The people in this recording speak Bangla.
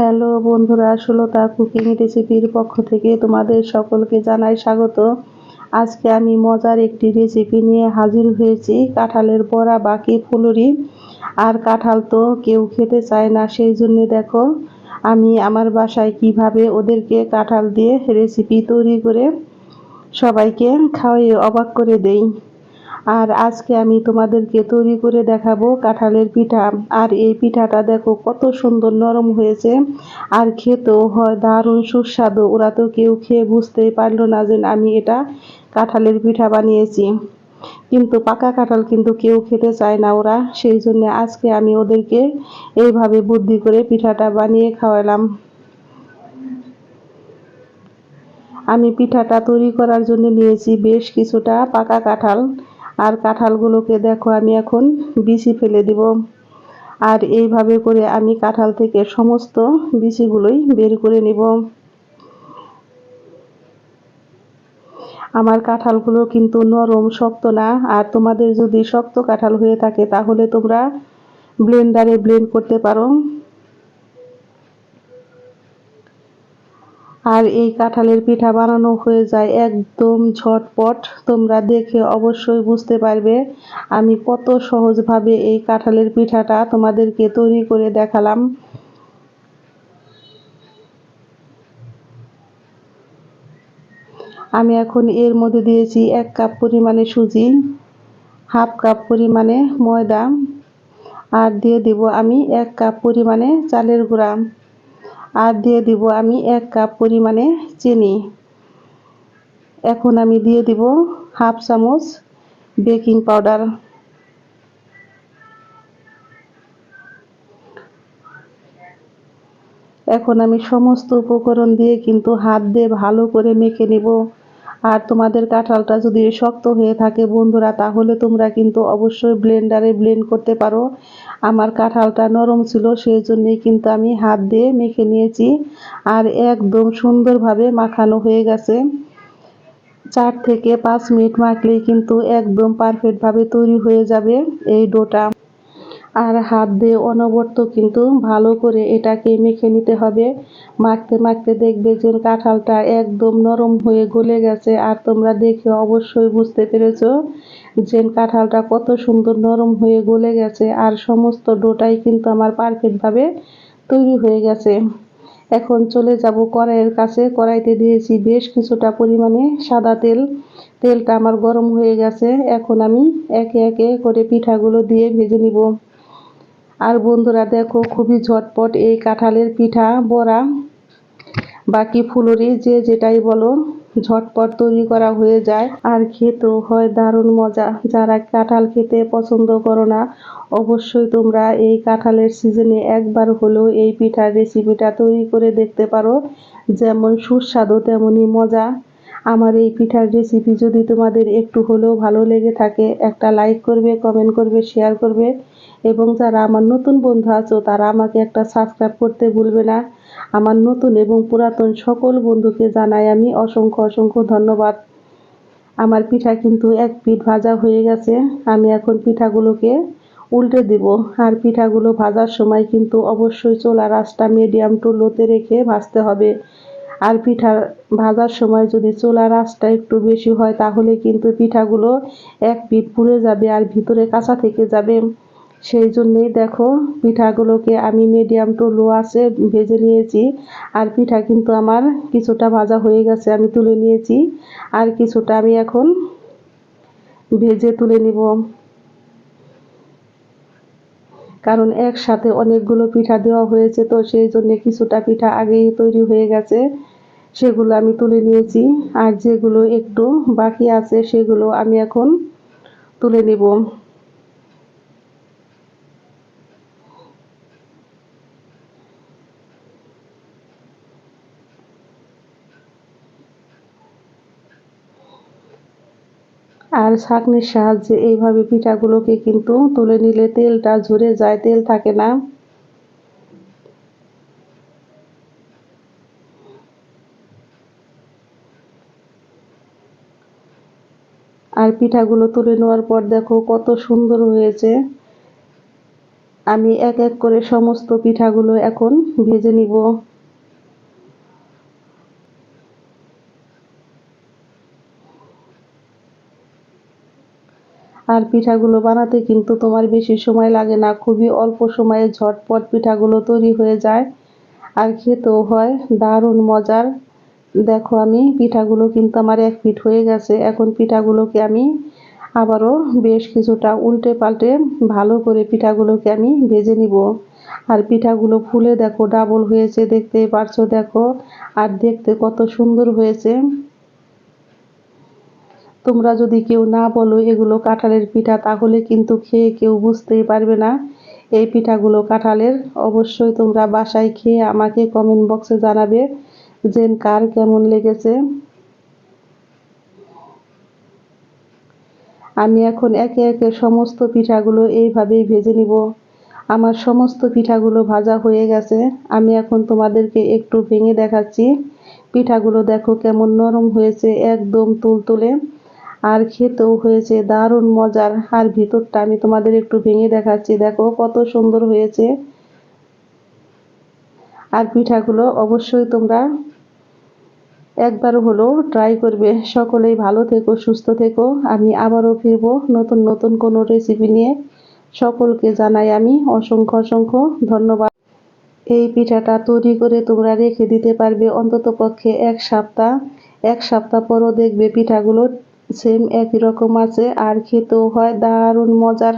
হ্যালো বন্ধুরা, সুলতা কুকিং রেসিপির পক্ষ থেকে তোমাদের সকলকে জানাই স্বাগত। আজকে আমি মজার একটি রেসিপি নিয়ে হাজির হয়েছি, কাঁঠালের বড়া বাকি ফুলুরি। আর কাঁঠাল তো কেউ খেতে চায় না, সেই জন্য দেখো, আমি আমার বাসায় কীভাবে ওদেরকে কাঁঠাল দিয়ে রেসিপি তৈরি করে সবাইকে খাওয়াই, অবাক করে দেই। আর আজকে আমি তোমাদেরকে তৈরি করে দেখাবো কাঁঠালের পিঠা। আর এই পিঠাটা দেখো কত সুন্দর নরম হয়েছে। আর খেতেও হয় দারুণ সুস্বাদু। ওরা তো কেউ খেয়ে বুঝতেই পারল না যে আমি এটা কাঁঠালের পিঠা বানিয়েছি। কিন্তু পাকা কাঁঠাল কিন্তু কেউ খেতে চায় না ওরা। সেই জন্য আজকে আমি ওদেরকে এইভাবে বুদ্ধি করে পিঠাটা বানিয়ে খাওয়ালাম। আমি পিঠাটা তৈরি করার জন্য নিয়েছি বেশ কিছুটা পাকা কাঁঠাল। আর কাঁঠালগুলোকে দেখো, আমি এখন বিচি ফেলে দিব। আর এইভাবে করে আমি কাঁঠাল থেকে সমস্ত বিচিগুলোই বের করে নিব। আমার কাঁঠালগুলো কিন্তু নরম, শক্ত না। আর তোমাদের যদি শক্ত কাঁঠাল হয়ে থাকে, তাহলে তোমরা ব্লেন্ডারে ব্লেন্ড করতে পারো। আর এই কাঁঠালের পিঠা বানানো হয়ে যায় একদম ঝটপট। তোমরা দেখে অবশ্যই বুঝতে পারবে আমি কত সহজভাবে এই কাঁঠালের পিঠাটা তোমাদেরকে তৈরি করে দেখালাম। আমি এখন এর মধ্যে দিয়েছি এক কাপ পরিমাণে সুজি, হাফ কাপ পরিমাণে ময়দা, আর দিয়ে দিব আমি এক কাপ পরিমাণে চালের গুঁড়া। আর দিয়ে দিব আমি এক কাপ পরিমাণে চিনি। এখন আমি দিয়ে দিব হাফ চামচ বেকিং পাউডার। এখন আমি সমস্ত উপকরণ দিয়ে কিন্তু হাত দিয়ে ভালো করে মেখে নিব। আর তোমাদের কাঁঠালটা যদি শক্ত হয়ে থাকে বন্ধুরা, তাহলে তোমরা কিন্তু অবশ্যই ব্লেন্ডারে ব্লেন্ড করতে পারো। আমার কাঁঠালটা নরম ছিল সেই জন্যই কিন্তু আমি হাত দিয়ে মেখে নিয়েছি আর একদম সুন্দরভাবে মাখানো হয়ে গেছে। চার থেকে পাঁচ মিনিট মাখলেই কিন্তু একদম পারফেক্টভাবে তৈরি হয়ে যাবে এই ডোটা। আর হাত দিয়ে অনবর্ত কিন্তু ভালো করে এটাকে মেখে নিতে হবে। মাখতে মাখতে দেখবে যে কাঁঠালটা একদম নরম হয়ে গলে গেছে। আর তোমরা দেখে অবশ্যই বুঝতে পেরেছ যে কাঁঠালটা কত সুন্দর নরম হয়ে গলে গেছে। আর সমস্ত ডোটাই কিন্তু আমার পারফেক্টভাবে তৈরি হয়ে গেছে। এখন চলে যাব কড়াইয়ের কাছে। কড়াইতে দিয়েছি বেশ কিছুটা পরিমাণে সাদা তেল। তেলটা আমার গরম হয়ে গেছে। এখন আমি একে একে করে পিঠাগুলো দিয়ে ভেজে নিব। আর বন্ধুরা দেখো, খুবই ঝটপট এই কাঁঠালের পিঠা, বড়া, বাকি ফুলুরি, যে যেটাই বলো, ঝটপট তৈরি করা হয়ে যায়। আর খেতেও হয় দারুণ মজা। যারা কাঁঠাল খেতে পছন্দ করো না, অবশ্যই তোমরা এই কাঁঠালের সিজনে একবার হলেও এই পিঠার রেসিপিটা তৈরি করে দেখতে পারো। যেমন সুস্বাদু তেমনই মজা। আমার এই পিঠার রেসিপি যদি তোমাদের একটু হলেও ভালো লেগে থাকে, একটা লাইক করবে কমেন্ট করবে শেয়ার করবে। এবং যারা আমার নতুন বন্ধু আছো, তারা আমাকে একটা সাবস্ক্রাইব করতে ভুলবে না। আমার নতুন এবং পুরাতন সকল বন্ধুকে জানাই আমি অসংখ্য অসংখ্য ধন্যবাদ। আমার পিঠা কিন্তু এক পিঠ ভাজা হয়ে গেছে। আমি এখন পিঠাগুলোকে উল্টে দিব। আর পিঠাগুলো ভাজার সময় কিন্তু অবশ্যই চোলা রাসটা মিডিয়াম টু লোতে রেখে ভাজতে হবে। আর পিঠা ভাজার সময় যদি চোলা রাসটা একটু বেশি হয়, তাহলে কিন্তু পিঠাগুলো এক পিঠ পুড়ে যাবে আর ভিতরে কাঁচা থেকে যাবে। সেই জন্যেই দেখো, পিঠাগুলোকে আমি মিডিয়াম টু লো আছে ভেজে নিয়েছি। আর পিঠা কিন্তু আমার কিছুটা ভাজা হয়ে গেছে, আমি তুলে নিয়েছি। আর কিছুটা আমি এখন ভেজে তুলে নিব। কারণ একসাথে অনেকগুলো পিঠা দেওয়া হয়েছে, তো সেই জন্য কিছুটা পিঠা আগেই তৈরি হয়ে গেছে। সেগুলো আমি তুলে নিয়েছি। আর যেগুলো একটু বাকি আছে, সেগুলো আমি এখন তুলে নেব। আর ছাঁকনির সাহায্যে এইভাবে পিঠাগুলোকে কিন্তু তুলে নিলে তেলটা ঝরে যায়, তেল থাকে না। আর পিঠাগুলো তুলে নেওয়ার পর দেখো কত সুন্দর হয়েছে। আমি এক এক করে সমস্ত পিঠাগুলো এখন ভেজে নিব। আর পিঠাগুলো বানাতে কিন্তু তোমার বেশি সময় লাগে না, খুবই অল্প সময়ে ঝটপট পিঠাগুলো তৈরি হয়ে যায়। আর খেতেও হয় দারুণ মজার। দেখো আমি, পিঠাগুলো কিন্তু আমার এক পিঠ হয়ে গেছে। এখন পিঠাগুলোকে আমি আবারও বেশ কিছুটা উল্টে পাল্টে ভালো করে পিঠাগুলোকে আমি ভেজে নিব। আর পিঠাগুলো ফুলে দেখো ডাবল হয়েছে, দেখতেই পারছ, দেখো। আর দেখতে কত সুন্দর হয়েছে। তোমরা যদি কেউ না বলো এগুলো কাঁঠালের পিঠা, তাহলে কিন্তু খেয়ে কেউ বুঝতেই পারবে না। এই পিঠাগুলো কাঁঠালের অবশ্যই তোমরা বাসায় খেয়ে আমাকে কমেন্ট বক্সে জানাবে। যে কার কেমন লেগেছে? আমি এখন একে একে সমস্ত পিঠাগুলো এইভাবেই ভেজে নিব। আমার সমস্ত পিঠাগুলো ভাজা হয়ে গেছে। আমি এখন তোমাদেরকে একটু ভেঙে দেখাচ্ছি। পিঠাগুলো দেখো কেমন নরম হয়েছে, একদম তুলতুলে। আর খেতেও হয়েছে দারুণ মজার। আর ভিতরটা আমি তোমাদের একটু ভেঙে দেখাচ্ছি। দেখো কত সুন্দর হয়েছে। আর পিঠাগুলো অবশ্যই তোমরা একবার হলেও ট্রাই করবে। সকলেই ভালো থেকো, সুস্থ থেকো। আমি আবারও ফিরবো নতুন নতুন কোনো রেসিপি নিয়ে। সকলকে জানাই আমি অসংখ্য অসংখ্য ধন্যবাদ। এই পিঠাটা তৈরি করে তোমরা রেখে দিতে পারবে অন্তত পক্ষে এক সপ্তাহ। এক সপ্তাহ পরও দেখবে পিঠাগুলো সেম একই রকম আছে, আর খেতেও হয় দারুণ মজার।